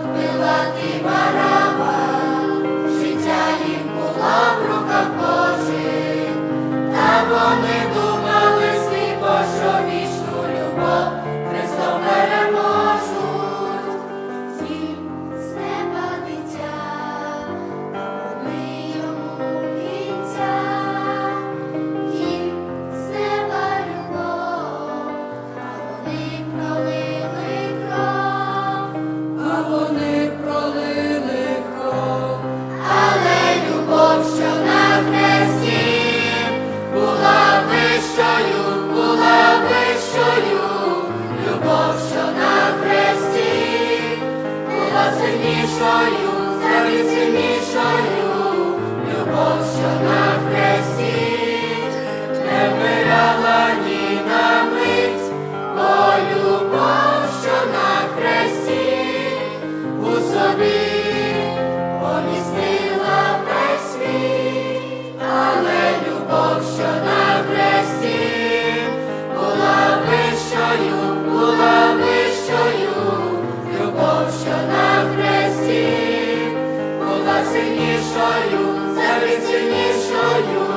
Отпила ти мара. to me. тишою, завжди.